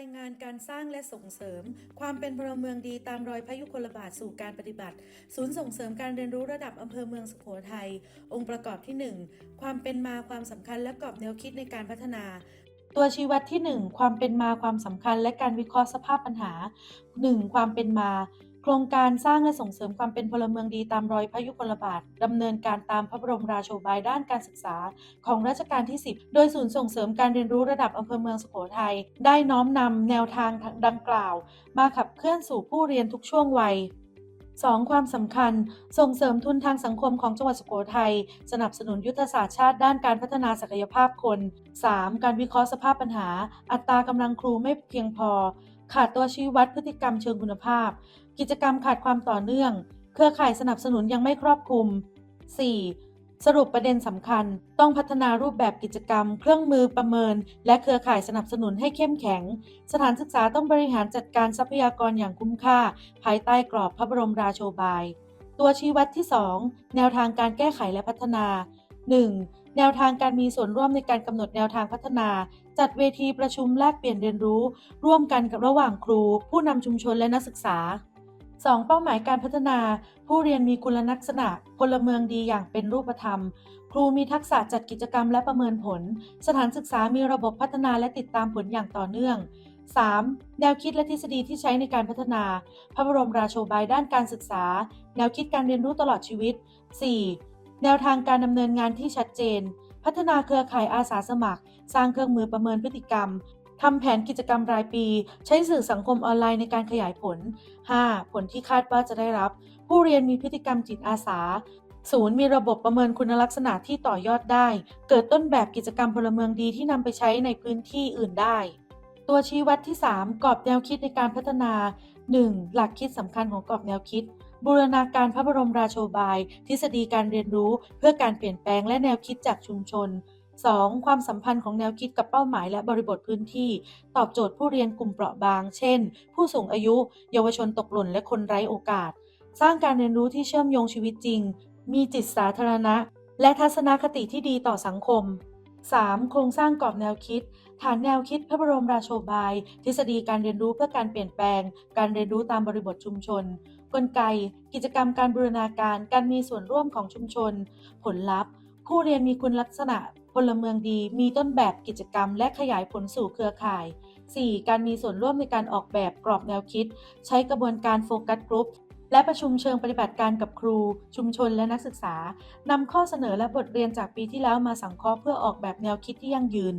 ายงานการสร้างและส่งเสริม ความเป็นพลเมืองดีตามรอยพยุคลบาทสู่การปฏิบัติ ศูนย์ส่งเสริมการเรียนรู้ระดับอำเภอเมืองสุโขทัย องค์ประกอบที่ 1 ความเป็นมาความสำคัญและกรอบแนวคิดในการพัฒนาตัวชี้วัดที่ 1 ความเป็นมาความสำคัญและการวิเคราะห์สภาพปัญหา 1. ความเป็นมา โครงการสร้างและส่งเสริมความเป็นพลเมืองดีตามรอยพระยุคลบาทดำเนินการตามพระบรมราโชบายด้านการศึกษา ของรัชกาลที่ 10 โดยศูนย์ส่งเสริมการเรียนรู้ระดับอำเภอเมืองสุโขทัยได้น้อมนำแนวทางดังกล่าว มาขับเคลื่อนสู่ผู้เรียนทุกช่วงวัย 2. ความสำคัญ ส่งเสริมทุนทางสังคมของจังหวัดสุโขทัย สนับสนุนยุทธศาสตร์ชาติด้านการพัฒนาศักยภาพคน 3. การวิเคราะห์สภาพปัญหา อัตรากำลังครูไม่เพียงพอ ขาดตัวชี้วัดพฤติกรรมเชิงคุณภาพ กิจกรรมขาดความต่อเนื่อง เครือข่ายสนับสนุนยังไม่ครอบคลุม 4. สรุปประเด็นสำคัญ ต้องพัฒนารูปแบบกิจกรรม เครื่องมือประเมิน และเครือข่ายสนับสนุนให้เข้มแข็ง สถานศึกษาต้องบริหารจัดการทรัพยากรอย่างคุ้มค่า ภายใต้กรอบพระบรมราโชบาย ตัวชี้วัดที่ 2 แนวทางการแก้ไขและพัฒนา 1. แนวทางการมีส่วนร่วมในการกำหนดแนวทางพัฒนา จัดเวทีประชุมแลกเปลี่ยนเรียนรู้ ร่วมกันกับระหว่างครู ผู้นำชุมชนและนักศึกษา 2. เป้าหมายการพัฒนา ผู้เรียนมีคุณลักษณะพลเมืองดีอย่างเป็นรูปธรรม ครูมีทักษะจัดกิจกรรมและประเมินผล สถานศึกษามีระบบพัฒนาและติดตามผลอย่างต่อเนื่อง 3. แนวคิดและทฤษฎีที่ใช้ในการพัฒนา พระบรมราโชบายด้านการศึกษา แนวคิดการเรียนรู้ตลอดชีวิต 4. แนวทางการดำเนินงานที่ชัดเจน พัฒนาเครือข่ายอาสาสมัคร สร้างเครื่องมือประเมินพฤติกรรม ทำแผนกิจกรรมรายปี ใช้สื่อสังคมออนไลน์ในการขยายผล 5. ผลที่คาดว่าจะได้รับ ผู้เรียนมีพฤติกรรมจิตอาสาศูนย์มีระบบประเมินคุณลักษณะที่ต่อยอดได้ เกิดต้นแบบกิจกรรมพลเมืองดีที่นำไปใช้ในพื้นที่อื่นได้ ตัวชี้วัดที่ 3 กรอบแนวคิดในการพัฒนา 1. หลักคิดสำคัญของกรอบแนวคิด บูรณาการพระบรมราโชบาย ทฤษฎีการเรียนรู้ เพื่อการเปลี่ยนแปลงและแนวคิดจากชุมชน 2. ความสัมพันธ์ของแนวคิดกับเป้าหมายและบริบทพื้นที่ ตอบโจทย์ผู้เรียนกลุ่มเปราะบาง เช่น ผู้สูงอายุ เยาวชนตกหล่นและคนไร้โอกาส สร้างการเรียนรู้ที่เชื่อมโยงชีวิตจริง มีจิตสาธารณะ และทัศนคติที่ดีต่อสังคม 3. โครงสร้างกรอบแนวคิด ฐานแนวคิดพระบรมราโชบาย ทฤษฎีการเรียนรู้เพื่อการเปลี่ยนแปลง การเรียนรู้ตามบริบทชุมชน กลไก กิจกรรมการบูรณาการ การมีส่วนร่วมของชุมชน ผลลัพธ์ ผู้เรียนมีคุณลักษณะ พลเมืองดีมีต้นแบบกิจกรรมและขยายผลสู่เครือข่าย 4. การมีส่วนร่วมในการออกแบบกรอบแนวคิด ใช้กระบวนการโฟกัสกรุ๊ปและประชุมเชิงปฏิบัติการกับครู ชุมชนและนักศึกษานำข้อเสนอและบทเรียนจากปีที่แล้วมาสังเคราะห์เพื่อออกแบบแนวคิดที่ยั่งยืน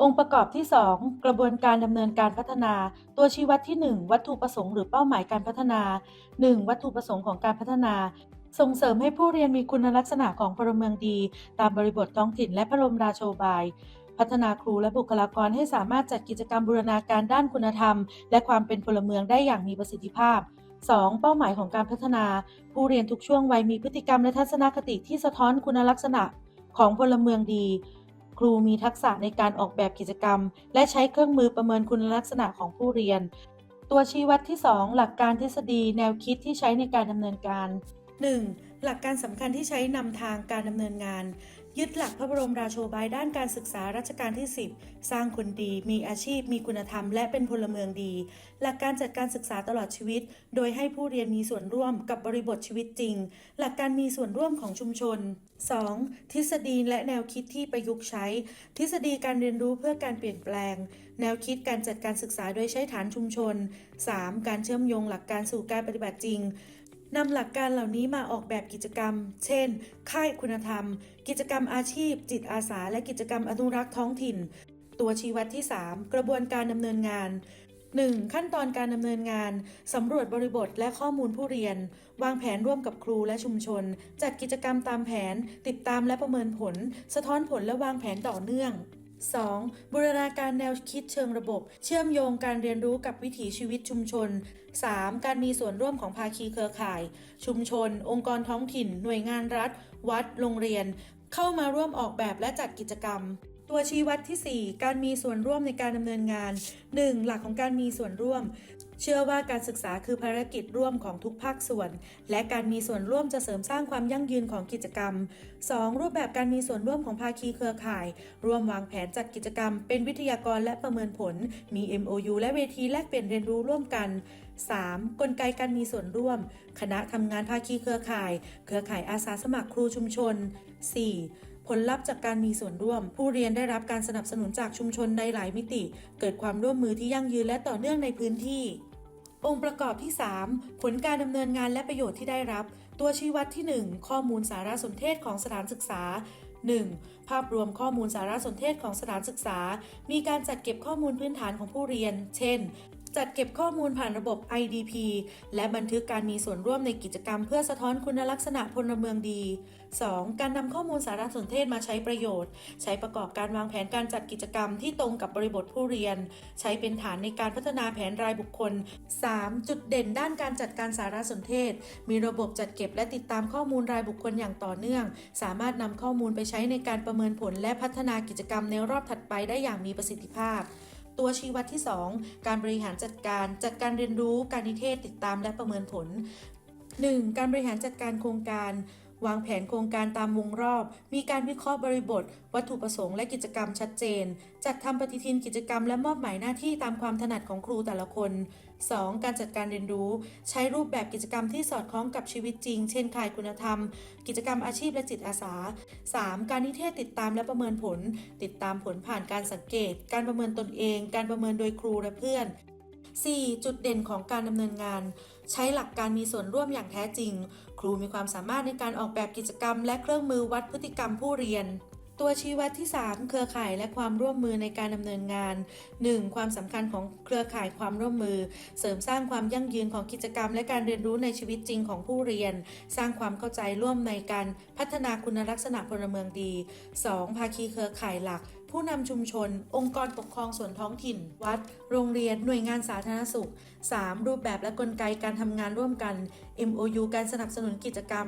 องค์ประกอบที่ 2 กระบวนการดำเนินการพัฒนา ตัวชี้วัดที่ 1 วัตถุประสงค์หรือเป้าหมายการพัฒนา 1. วัตถุประสงค์ของการพัฒนา ส่งเสริมให้ผู้เรียนมีคุณลักษณะของพลเมืองดี ตามบริบทท้องถิ่นและพระบรมราโชบาย พัฒนาครูและบุคลากรให้สามารถจัดกิจกรรมบูรณาการด้านคุณธรรม และความเป็นพลเมืองได้อย่างมีประสิทธิภาพ 2. เป้าหมายของการพัฒนา ผู้เรียนทุกช่วงวัยมีพฤติกรรมและทัศนคติที่สะท้อนคุณลักษณะของพลเมืองดี ครูมีทักษะในการออกแบบกิจกรรม และใช้เครื่องมือประเมินคุณลักษณะของผู้เรียน ตัวชี้วัดที่ 2 หลักการทฤษฎีแนวคิดที่ใช้ในการดำเนินการ 1. หลักการสำคัญที่ใช้นำทางการดำเนินงาน ยึดหลักพระบรมราโชบายด้านการศึกษารัชกาลที่ 10 สร้างคนดี มีอาชีพ มีคุณธรรม และเป็นพลเมืองดี หลักการจัดการศึกษาตลอดชีวิต โดยให้ผู้เรียนมีส่วนร่วมกับบริบทชีวิตจริง หลักการมีส่วนร่วมของชุมชน 2. ทฤษฎีและแนวคิดที่ประยุกต์ใช้ ทฤษฎีการเรียนรู้เพื่อการเปลี่ยนแปลง แนวคิดการจัดการศึกษาโดยใช้ฐานชุมชน 3. การเชื่อมโยงหลักการสู่การปฏิบัติจริง นำหลักการเหล่านี้มาออกแบบกิจกรรม เช่น ค่ายคุณธรรม กิจกรรมอาชีพ จิตอาสา และกิจกรรมอนุรักษ์ท้องถิ่น ตัวชี้วัดที่ 3 กระบวนการดำเนินงาน 1. ขั้นตอนการดำเนินงาน สำรวจบริบทและข้อมูลผู้เรียน วางแผนร่วมกับครูและชุมชน จัดกิจกรรมตามแผน ติดตามและประเมินผล สะท้อนผลและวางแผนต่อเนื่อง 2. บูรณาการแนวคิดเชิงระบบ เชื่อมโยงการเรียนรู้กับวิถีชีวิตชุมชน 3. การมีส่วนร่วมของภาคีเครือข่าย ชุมชน องค์กรท้องถิ่น หน่วยงานรัฐ วัด โรงเรียน เข้ามาร่วมออกแบบและจัดกิจกรรม ตัวชี้วัดที่ 4 การมีส่วนร่วมในการดำเนินงาน 1. หลักของการมีส่วนร่วม เชื่อว่าการศึกษาคือภารกิจร่วมของทุกภาคส่วน และการมีส่วนร่วมจะเสริมสร้างความยั่งยืนของกิจกรรม 2. รูปแบบการมีส่วนร่วมของภาคีเครือข่าย ร่วมวางแผนจัดกิจกรรม เป็นวิทยากรและประเมินผล มี MOU และเวทีแลกเปลี่ยนเรียนรู้ร่วมกัน 3. กลไกการมีส่วนร่วม คณะทำงานภาคีเครือข่าย เครือข่ายอาสาสมัครครูชุมชน 4. ผลลัพธ์จากการมีส่วนร่วม ผู้เรียนได้รับการสนับสนุนจากชุมชนในหลายมิติ เกิดความร่วมมือที่ยั่งยืนและต่อเนื่องในพื้นที่ องค์ประกอบที่ 3 ผลการดำเนินงานและประโยชน์ที่ได้รับ ตัวชี้วัดที่ 1 ข้อมูลสารสนเทศของสถานศึกษา 1. ภาพรวมข้อมูลสารสนเทศของสถานศึกษา มีการจัดเก็บข้อมูลพื้นฐานของผู้เรียน เช่น จัดเก็บข้อมูลผ่านระบบ IDP และบันทึกการมีส่วนร่วมในกิจกรรมเพื่อสะท้อนคุณลักษณะพลเมืองดี 2. การนำข้อมูลสารสนเทศมาใช้ประโยชน์ ใช้ประกอบการวางแผนการจัดกิจกรรมที่ตรงกับบริบทผู้เรียน ใช้เป็นฐานในการพัฒนาแผนรายบุคคล 3. จุดเด่นด้านการจัดการสารสนเทศ มีระบบจัดเก็บและติดตามข้อมูลรายบุคคลอย่างต่อเนื่อง สามารถนำข้อมูลไปใช้ในการประเมินผลและพัฒนากิจกรรมในรอบถัดไปได้อย่างมีประสิทธิภาพ ตัวชี้วัดที่ 2 การบริหารจัดการจัดการเรียนรู้การนิเทศติดตามและประเมินผล 1. การบริหารจัดการโครงการ วางแผนโครงการตามวงรอบ มีการวิเคราะห์บริบท วัตถุประสงค์และกิจกรรมชัดเจน จัดทำปฏิทินกิจกรรมและมอบหมายหน้าที่ตามความถนัดของครูแต่ละคน 2. การจัดการเรียนรู้ ใช้รูปแบบกิจกรรมที่สอดคล้องกับชีวิตจริง เช่นข่ายคุณธรรม กิจกรรมอาชีพและจิตอาสา 3. การนิเทศติดตามและประเมินผล ติดตามผลผ่านการสังเกต การประเมินตนเอง การประเมินโดยครูและเพื่อน 4. จุดเด่นของการดำเนินงาน ใช้หลักการมีส่วนร่วมอย่างแท้จริง ครูมีความสามารถในการออกแบบกิจกรรม และเครื่องมือวัดพฤติกรรมผู้เรียน ตัวชี้วัดที่ 3 เครือข่ายและความร่วมมือในการดำเนินงาน 1. ความสำคัญของเครือข่ายความร่วมมือ เสริมสร้างความยั่งยืนของกิจกรรม และการเรียนรู้ในชีวิตจริงของผู้เรียน สร้างความเข้าใจร่วมในการพัฒนาคุณลักษณะพลเมืองดี 2. ภาคีเครือข่ายหลัก ผู้นำชุมชน องค์กรปกครองส่วนท้องถิ่น วัด โรงเรียน หน่วยงานสาธารณสุข 3. รูปแบบและกลไกการทำงานร่วมกัน MOU การสนับสนุนกิจกรรม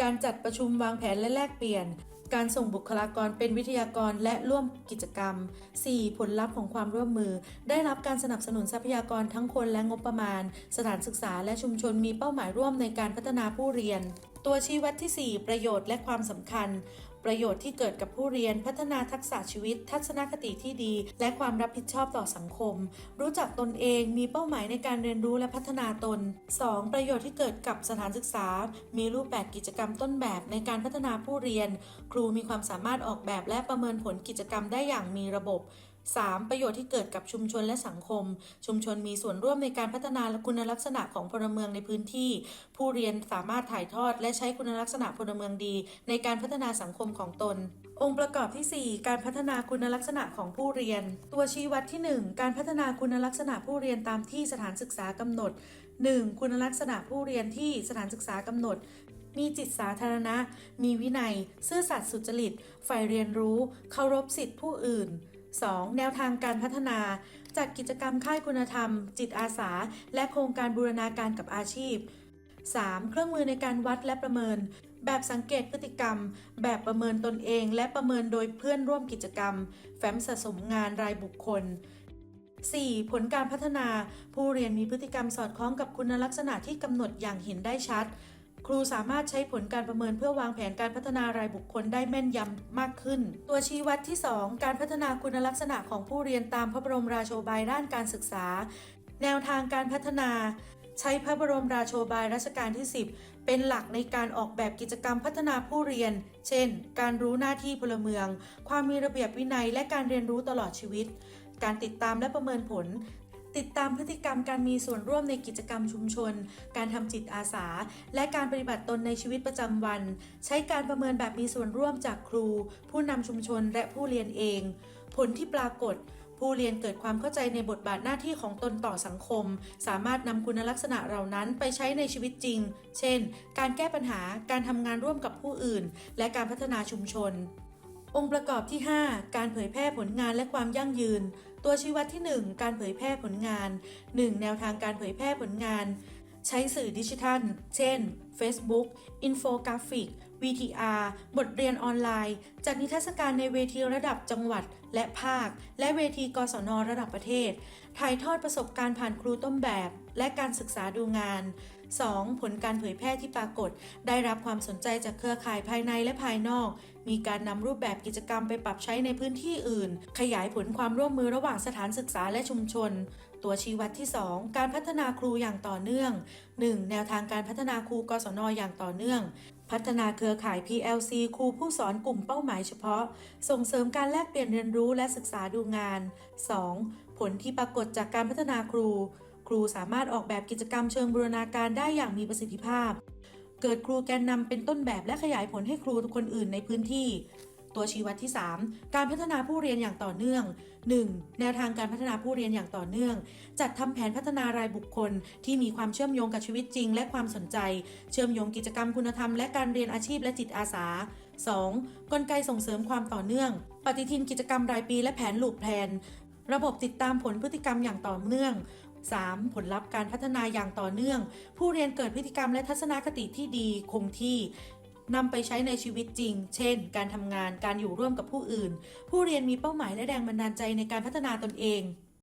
การจัดประชุมวางแผนและแลกเปลี่ยน การส่งบุคลากรเป็นวิทยากรและร่วมกิจกรรม 4. ผลลัพธ์ของความร่วมมือ ได้รับการสนับสนุนทรัพยากรทั้งคนและงบประมาณ สถานศึกษาและชุมชนมีเป้าหมายร่วมในการพัฒนาผู้เรียนตัวชี้วัดที่ 4 ประโยชน์และความสำคัญประโยชน์ที่เกิดกับผู้เรียนพัฒนาทักษะชีวิต ทัศนคติที่ดี และความรับผิดชอบต่อสังคม รู้จักตนเองมีเป้าหมายในการเรียนรู้และพัฒนาตน 2. ประโยชน์ที่เกิดกับสถานศึกษา มีรูปแบบกิจกรรมต้นแบบในการพัฒนาผู้เรียน ครูมีความสามารถออกแบบและประเมินผลกิจกรรมได้อย่างมีระบบ 3. ประโยชน์ที่เกิดกับชุมชนและสังคม ชุมชนมีส่วนร่วมในการพัฒนาคุณลักษณะของพลเมืองในพื้นที่ ผู้เรียนสามารถถ่ายทอด และใช้คุณลักษณะพลเมืองดี ในการพัฒนาสังคมของตน องค์ประกอบที่ 4 การพัฒนาคุณลักษณะของผู้เรียน ตัวชี้วัดที่ 1 การพัฒนาคุณลักษณะผู้เรียนตามที่สถานศึกษากำหนด 1. คุณลักษณะผู้เรียนที่สถานศึกษากำหนดมีจิตสาธารณะ มีวินัย ซื่อสัตย์สุจริต ใฝ่เรียนรู้ เคารพสิทธิผู้อื่น 2. แนวทางการพัฒนา จัดกิจกรรมค่ายคุณธรรม จิตอาสา และโครงการบูรณาการกับอาชีพ 3. เครื่องมือในการวัดและประเมิน แบบสังเกตพฤติกรรม แบบประเมินตนเอง และประเมินโดยเพื่อนร่วมกิจกรรม แฟ้มสะสมงานรายบุคคล 4. ผลการพัฒนา ผู้เรียนมีพฤติกรรมสอดคล้องกับคุณลักษณะที่กำหนดอย่างเห็นได้ชัด ครูสามารถใช้ผลการประเมินเพื่อวางแผนการพัฒนารายบุคคลได้แม่นยำมากขึ้น ตัวชี้วัดที่ 2 การพัฒนาคุณลักษณะของผู้เรียนตามพระบรมราโชบายด้านการศึกษา แนวทางการพัฒนาใช้พระบรมราโชบายรัชกาลที่ 10 เป็นหลักในการออกแบบกิจกรรมพัฒนาผู้เรียน เช่น การรู้หน้าที่พลเมือง ความมีระเบียบวินัย และการเรียนรู้ตลอดชีวิต การติดตามและประเมินผล ติดตามพฤติกรรมการมีส่วนร่วมในกิจกรรมชุมชน การทำจิตอาสา และการปฏิบัติตนในชีวิตประจำวัน ใช้การประเมินแบบมีส่วนร่วมจากครู ผู้นำชุมชนและผู้เรียนเอง ผลที่ปรากฏผู้เรียนเกิดความเข้าใจในบทบาทหน้าที่ของตนต่อสังคม สามารถนำคุณลักษณะเหล่านั้นไปใช้ในชีวิตจริง เช่น การแก้ปัญหา การทำงานร่วมกับผู้อื่น และการพัฒนาชุมชน องค์ประกอบที่ 5 การเผยแพร่ผลงานและความยั่งยืน ตัวชี้วัดที่ 1 การเผยแพร่ผลงาน 1. แนวทางการเผยแพร่ผลงาน ใช้สื่อดิจิทัล เช่น Facebook อินโฟกราฟิก VTR บทเรียนออนไลน์ จัดนิทรรศการในเวทีระดับจังหวัดและภาค และเวทีกศนระดับประเทศ ถ่ายทอดประสบการณ์ผ่านครูต้นแบบ และการศึกษาดูงาน 2. ผลการเผยแพร่ที่ปรากฏ ได้รับความสนใจจากเครือข่ายภายในและภายนอก มีการนำรูปแบบกิจกรรมไปปรับใช้ในพื้นที่อื่น ขยายผลความร่วมมือระหว่างสถานศึกษาและชุมชน ตัวชี้วัดที่ 2 การพัฒนาครูอย่างต่อเนื่อง 1. แนวทางการพัฒนาครูกศนอย่างต่อเนื่องพัฒนาเครือข่าย PLC ครูผู้สอนกลุ่มเป้าหมายเฉพาะ ส่งเสริมการแลกเปลี่ยนเรียนรู้และศึกษาดูงาน 2. ผลที่ปรากฏจากการพัฒนาครู ครูสามารถออกแบบกิจกรรมเชิงบูรณาการได้อย่างมีประสิทธิภาพ เกิดครูแกนนำเป็นต้นแบบและขยายผลให้ครูคนอื่นในพื้นที่ ตัวชี้วัดที่ 3 การพัฒนาผู้เรียนอย่างต่อเนื่อง 1. แนวทางการพัฒนาผู้เรียนอย่างต่อเนื่อง จัดทำแผนพัฒนารายบุคคล ที่มีความเชื่อมโยงกับชีวิตจริง และความสนใจ เชื่อมโยงกิจกรรมคุณธรรมและการเรียนอาชีพและจิตอาสา 2. กลไกส่งเสริมความต่อเนื่อง ปฏิทินกิจกรรมรายปีและแผนลูกแพลนระบบติดตามผลพฤติกรรมอย่างต่อเนื่อง 3. ผลลัพธ์การพัฒนาอย่างต่อเนื่อง ผู้เรียนเกิดพฤติกรรมและทัศนคติที่ดีคงที่ นำไปใช้ในชีวิตจริง เช่น การทำงาน การอยู่ร่วมกับผู้อื่น ผู้เรียนมีเป้าหมายและแรงบันดาลใจในการพัฒนาตนเอง